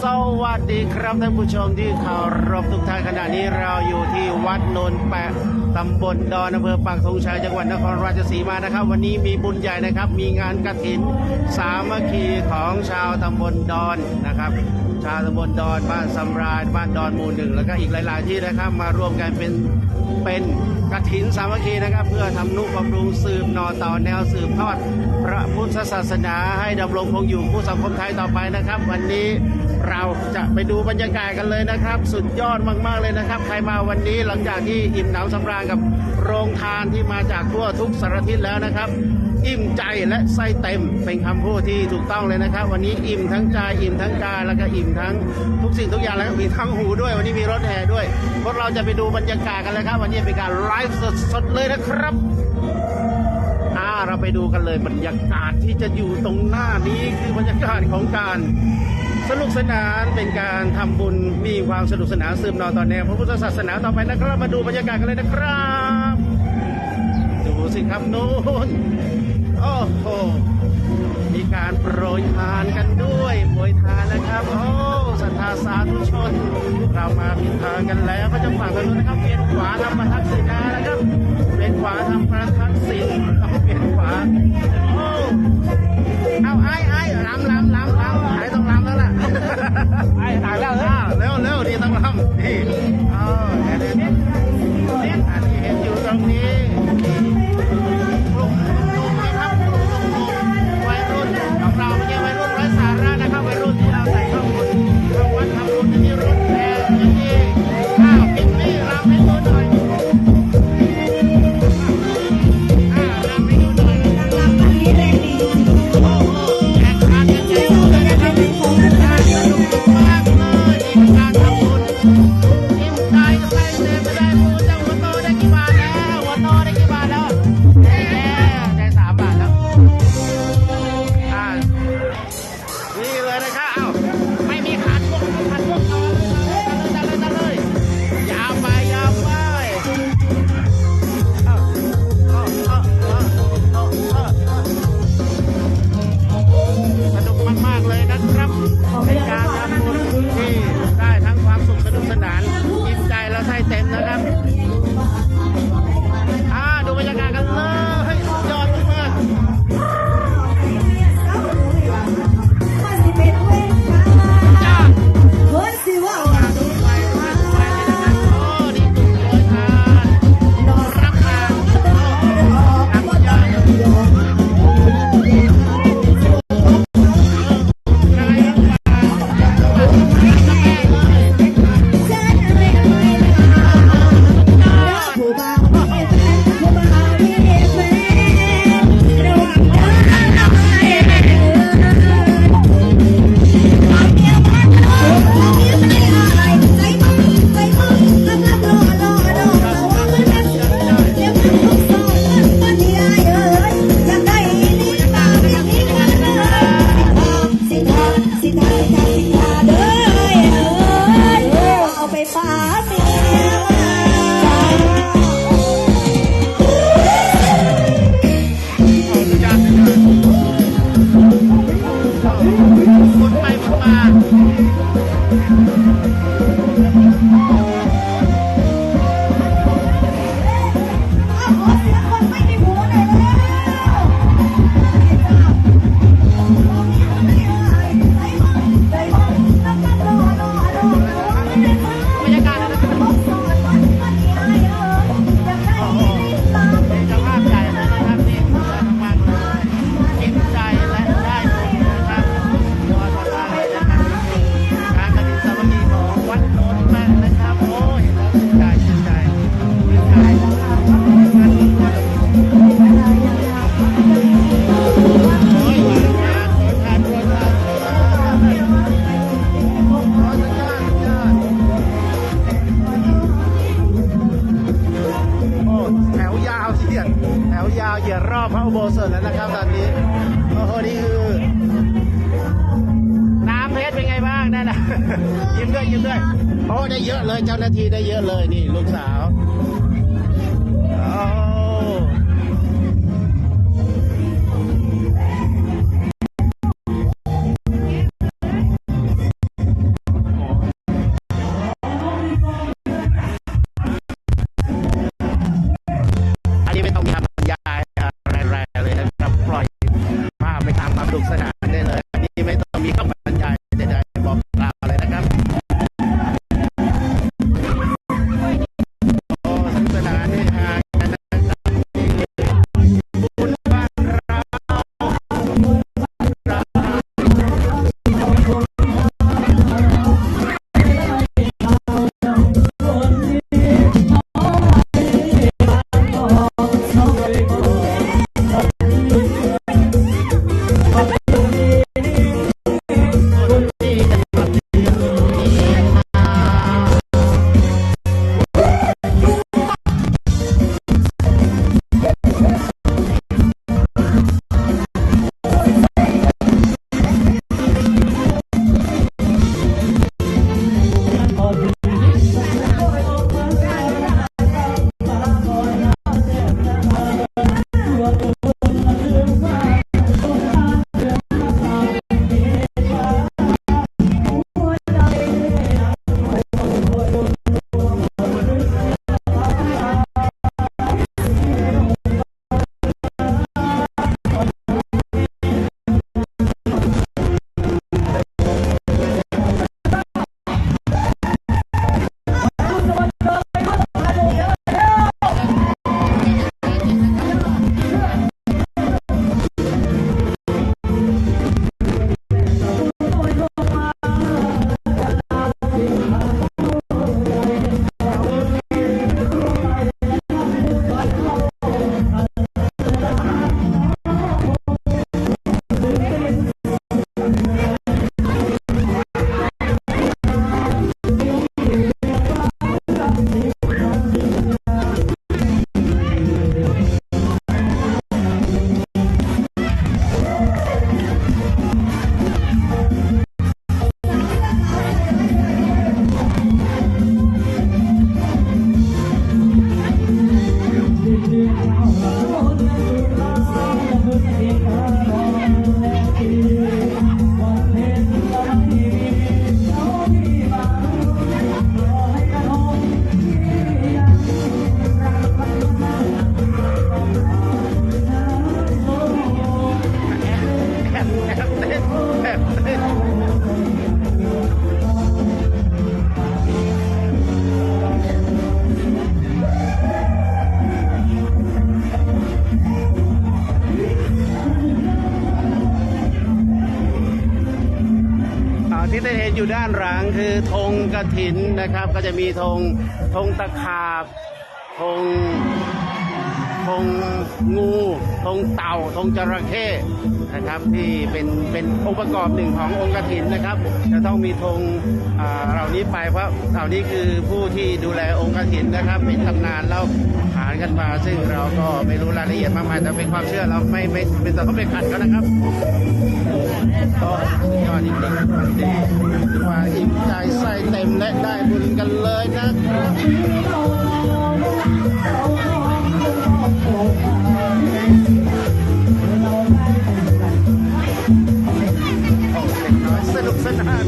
สวัสดีครับท่านผู้ชมที่เคารพทุกท่านขณะนี้เราอยู่ที่วัดโนนแปะตำบลดอนอำเภอปากธงชัยจังหวัดนครราชสีมานะครับ วันนี้มีบุญใหญ่นะครับ มีงานกระถิน สามัคคีของชาวตำบลดอนนะครับ ชาวตำบลดอนบ้านสำราญบ้านดอนหมู่หนึ่งแล้วก็อีกหลาย ๆ ที่นะครับ มาร่วมกันเป็นเป็นกฐินสามัคคีนะครับ เพื่อทำนุบำรุงสืบหนอต่อแนวสืบทอดพระพุทธศาสนาให้ดำรงคงอยู่คู่สังคมไทยต่อไปนะครับ วันนี้เราจะไปดูบรรยากาศกันเลยนะครับ สุดยอดมาก ๆ เลยนะครับ ใครมาวันนี้หลังจากที่อิ่มหนำสำราญกับโรงทานที่มาจากทั่วทุกสารทิศแล้วนะครับ อิ่มใจและไส้เต็มเป็นคำพูดที่ถูกต้องเลยนะครับ วันนี้อิ่มทั้งใจอิ่มทั้งกายแล้วก็อิ่มทั้งทุกสิ่งทุกอย่างแล้วก็มีทั้งหูด้วย วันนี้มีรถแห่ด้วยพวกเราจะไปดูบรรยากาศกันเลยครับ วันนี้เป็นการไลฟ์สดๆเลยนะครับอ่าเราไปดูกันเลยบรรยากาศที่จะอยู่ตรงหน้านี้คือบรรยากาศของการสนุกสนานเป็นการทำบุญมีความสนุกสนานสืบนอนต่อแนวพระพุทธศาสนาต่อไปนะครับ มาดูบรรยากาศกันเลยนะครับ ดูสิครับนู้น โอ้โห มีการโปรยทานกันด้วยโปรยทานนะครับ โอ้ศรัทธาสาธุชน เรามาผิดทางกันแล้วก็จะฝั่งกันนู้นนะครับเปลี่ยนขวาทำประทักษิณานะครับเปลี่ยนขวาทำประทักษิณเอาเปลี่ยนขวา โอ้เอาไอ้ไอ้ลำลำลำลำไอ้ต้องลำแล้วล่ะไอ้ถ่ายแล้วเร็วเร็วดีต้องลำนี่ ยิ้มด้วยยิ้มด้วยโอ้ได้เยอะเลยเจ้าหน้าที่ได้เยอะเลยนี่ลูกสาว ถินนะครับ ก็จะมีธงธงตะขาบธง งงูธงเต่าธงจระเข้นะครับ ที่เป็นเป็นองค์ประกอบหนึ่งขององค์กฐินนะครับ จะต้องมีธงเหล่านี้ไปเพราะเหล่านี้คือผู้ที่ดูแลองค์กฐินนะครับ เป็นตำนานแล้วผ่านกันมา ซึ่งเราก็ไม่รู้รายละเอียดมากมายแต่เป็นความเชื่อเราไม่ไม่เป็นต่เขาไปขัดเขานะครับก็ยอดจริงๆวันนี้ถือว่าอิ่มใจไส้เต็มและได้บุญกันเลยนะครับ สนุกสนาน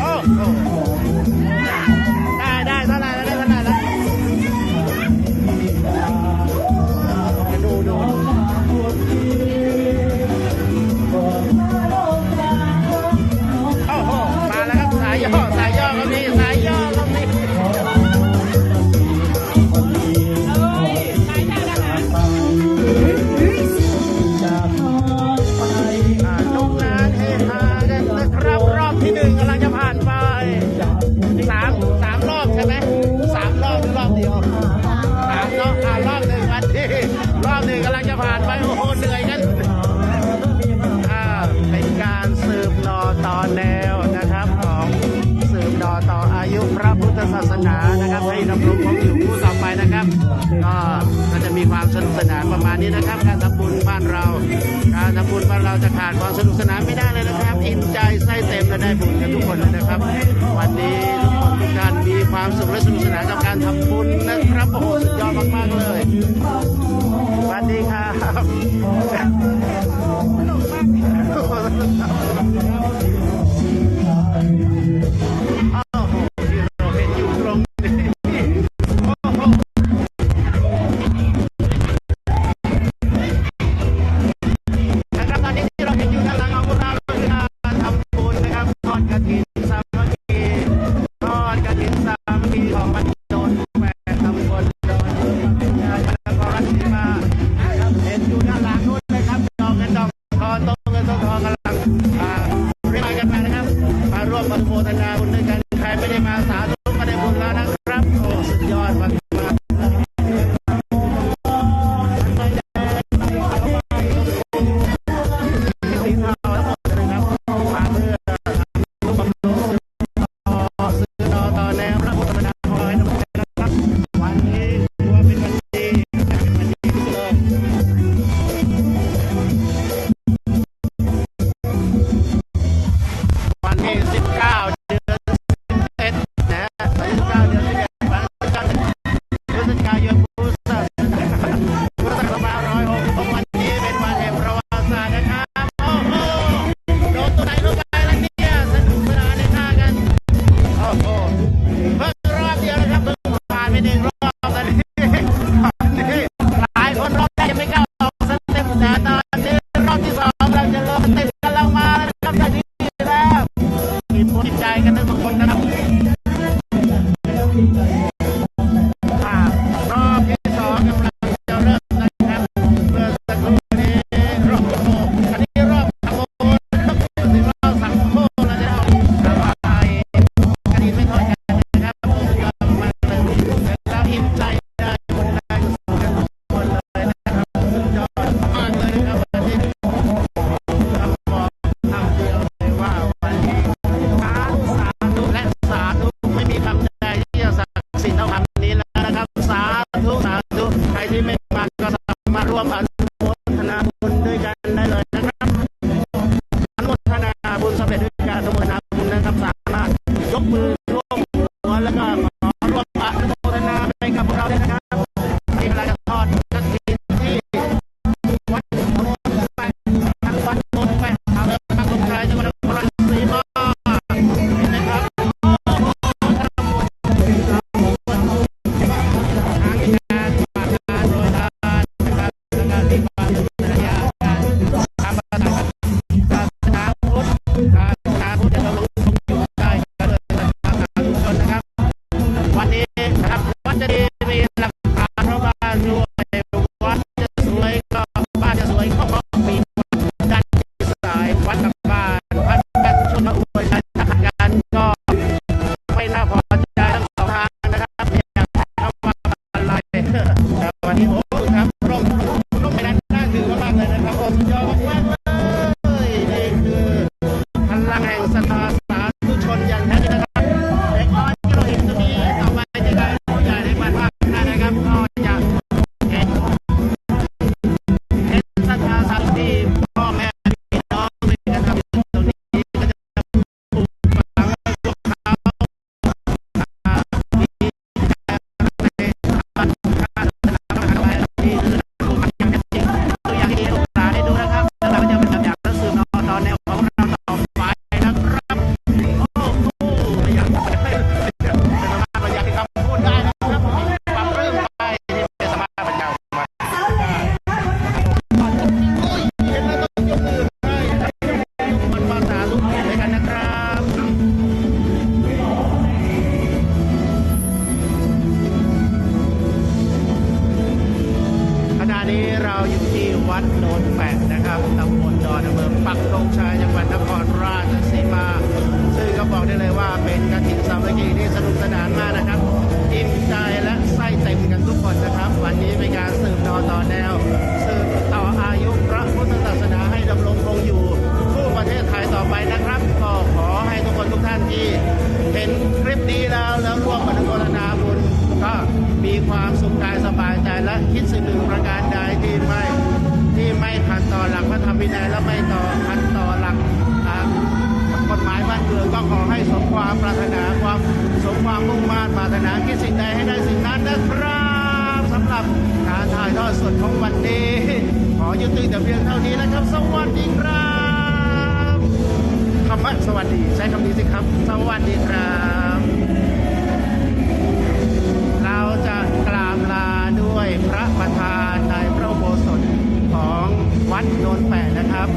โอ้โหได้ได้เท่าไหร่แล้วได้เท่าไหร่แล้วดูดูโอ้โหมาแล้วครับ สายย่อ สายย่อก็มีสาย สนุกสนานประมาณนี้นะครับ การทำบุญบ้านเรา การทำบุญบ้านเราจะขาดความสนุกสนานไม่ได้เลยนะครับอินใจไส้เต็มและได้บุญกันทุกคนเลยนะครับ วันนี้ทุกคนทุกท่านมีความสุขและสนุกสนานกับการทำบุญนะครับโอ้โหสุดยอดมากๆเลยสวัสดีครับ สนุกสนานมากนะครับอิ่มใจและไส้เต็มกันทุกคนนะครับ วันนี้เป็นการสืบต่อต่อแนว สืบต่ออายุพระพุทธศาสนาให้ดำรงคงอยู่คู่ประเทศไทยต่อไปนะครับ ก็ขอให้ทุกคนทุกท่านที่เห็นคลิปนี้แล้วแล้วร่วมอนุโมทนาบุญก็มีความสุขกายสบายใจและคิดสิ่งหนึ่งประการใดที่ไม่ที่ไม่ขัดต่อหลักพระธรรมวินัยและไม่ต่อขัดต่อหลักกฎหมายบ้านเมืองก็ขอให้สมความปรารถนาความ สมความมุ่งมั่นปรารถนาคิดสิ่งใดให้ได้สิ่งนั้นนะครับสำหรับการถ่ายทอดสดของวันนี้ ขอยุติแต่เพียงเท่านี้นะครับ สวัสดีครับคำว่าสวัสดีใช้คำนี้สิครับ สวัสดีครับ เราจะกราบลาด้วยพระประธานในพระโบสถของวัดโนนแปะนะครับ